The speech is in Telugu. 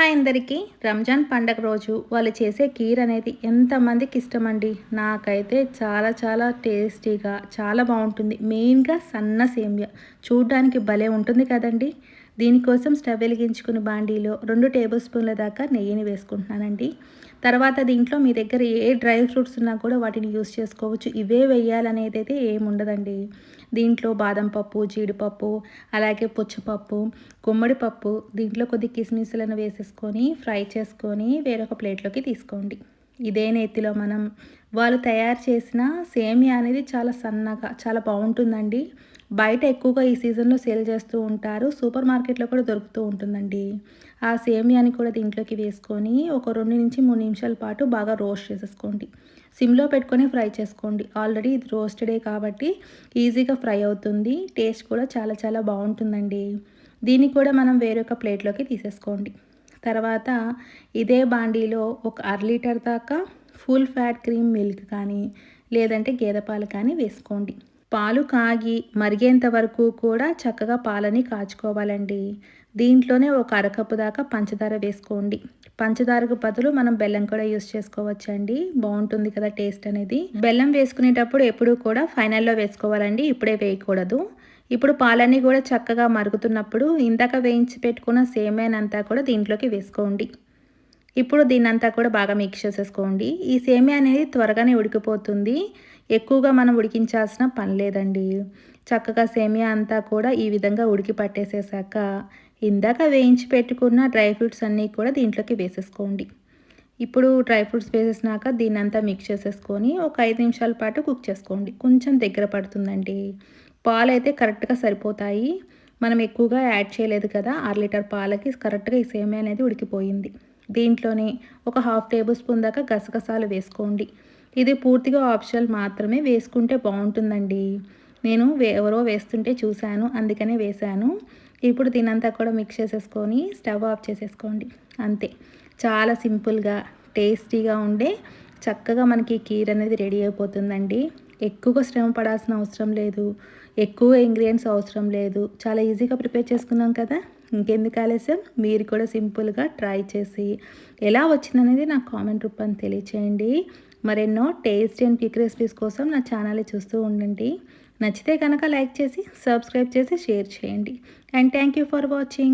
హాయ్ అందరికీ రంజాన్ పండగ రోజు వాళ్ళు చేసే కీర్ అనేది ఎంతమందికి ఇష్టమండి? నాకైతే చాలా చాలా టేస్టీగా చాలా బాగుంటుంది. మెయిన్గా సన్న సేమ్య. చూడ్డానికి భలే ఉంటుంది కదండి. దీనికోసం స్టవ్ వెలిగించుకుని బాండీలో రెండు టేబుల్ స్పూన్ల దాకా నెయ్యిని వేసుకుంటున్నానండి. తర్వాత దీంట్లో మీ దగ్గర ఏ డ్రై ఫ్రూట్స్ ఉన్నా కూడా వాటిని యూస్ చేసుకోవచ్చు. ఇవే వేయాలనేది అయితే ఏముండదండి. దీంట్లో బాదం పప్పు జీడిపప్పు అలాగే పుచ్చపప్పు గుమ్మడి పప్పు దీంట్లో కొద్ది కిస్మిస్లను వేసేసుకొని ఫ్రై చేసుకొని వేరొక ప్లేట్లోకి తీసుకోండి. ఇదే నేతిలో మనం వాళ్ళు తయారు చేసిన సేమియా అనేది చాలా సన్నగా చాలా బాగుంటుందండి. బయట ఎక్కువగా ఈ సీజన్లో సేల్ చేస్తూ ఉంటారు. సూపర్ మార్కెట్లో కూడా దొరుకుతూ ఉంటుందండి. ఆ సేమియాని కూడా దీంట్లోకి వేసుకొని ఒక రెండు నుంచి మూడు నిమిషాల పాటు బాగా రోస్ట్ చేసేసుకోండి. సిమ్లో పెట్టుకొని ఫ్రై చేసుకోండి. ఆల్రెడీ ఇది రోస్టెడే కాబట్టి ఈజీగా ఫ్రై అవుతుంది. టేస్ట్ కూడా చాలా చాలా బాగుంటుందండి. దీన్ని కూడా మనం వేరొక ప్లేట్లోకి తీసేసుకోండి. తర్వాత ఇదే బాండీలో ఒక అర లీటర్ దాకా ఫుల్ ఫ్యాట్ క్రీమ్ మిల్క్ కానీ లేదంటే గేదె పాలు కానీ వేసుకోండి. పాలు కాగి మరిగేంత వరకు కూడా చక్కగా పాలని కాచుకోవాలండి. దీంట్లోనే ఒక అరకప్పు దాకా పంచదార వేసుకోండి. పంచదారకు బదులు మనం బెల్లం కూడా యూస్ చేసుకోవచ్చండి. బాగుంటుంది కదా టేస్ట్ అనేది. బెల్లం వేసుకునేటప్పుడు ఎప్పుడు కూడా ఫైనల్లో వేసుకోవాలండి. ఇప్పుడే వేయకూడదు. ఇప్పుడు పాలన్నీ కూడా చక్కగా మరుగుతున్నప్పుడు ఇందాక వేయించి పెట్టుకున్న సేమేనంతా కూడా దీంట్లోకి వేసుకోండి. ఇప్పుడు దీన్నంతా కూడా బాగా మిక్స్ చేసేసుకోండి. ఈ సేమియా అనేది త్వరగానే ఉడికిపోతుంది. ఎక్కువగా మనం ఉడికించాల్సిన పని లేదండి. చక్కగా సేమియా అంతా కూడా ఈ విధంగా ఉడికి పట్టేసేసాక ఇందాక వేయించి పెట్టుకున్న డ్రై ఫ్రూట్స్ అన్నీ కూడా దీంట్లోకి వేసేసుకోండి. ఇప్పుడు డ్రై ఫ్రూట్స్ వేసేసినాక దీన్నంతా మిక్స్ చేసేసుకొని ఒక ఐదు నిమిషాల పాటు కుక్ చేసుకోండి. కొంచెం దగ్గర పడుతుందండి. పాలు అయితే కరెక్ట్గా సరిపోతాయి. మనం ఎక్కువగా యాడ్ చేయలేదు కదా అర లీటర్ పాలకి కరెక్ట్గా ఈ సేమియా అనేది ఉడికిపోయింది. దీంట్లోనే ఒక హాఫ్ టేబుల్ స్పూన్ దాకా గసగసాలు వేసుకోండి. ఇది పూర్తిగా ఆప్షనల్ మాత్రమే వేసుకుంటే బాగుంటుందండి. నేను ఎవరో వేస్తుంటే చూశాను అందుకనే వేశాను. ఇప్పుడు దీనంతా కూడా మిక్స్ చేసేసుకొని స్టవ్ ఆఫ్ చేసేసుకోండి. అంతే. చాలా సింపుల్గా టేస్టీగా ఉండే చక్కగా మనకి కీర్ అనేది రెడీ అయిపోతుందండి. ఎక్కువగా శ్రమ పడాల్సిన అవసరం లేదు. ఎక్కువ ఇంగ్రీడియంట్స్ అవసరం లేదు. చాలా ఈజీగా ప్రిపేర్ చేసుకున్నాం కదా? ఇంకెందుకు ఆలస్యం? మీరు కూడా సింపుల్గా ట్రై చేసి ఎలా వచ్చిందనేది నాకు కామెంట్ రూపాన్ని తెలియచేయండి. మరెన్నో టేస్ట్ అండ్ క్విక్ రెసిపీస్ కోసం నా ఛానల్ చూస్తూ ఉండండి. నచ్చితే కనుక లైక్ చేసి సబ్స్క్రైబ్ చేసి షేర్ చేయండి. And thank you for watching.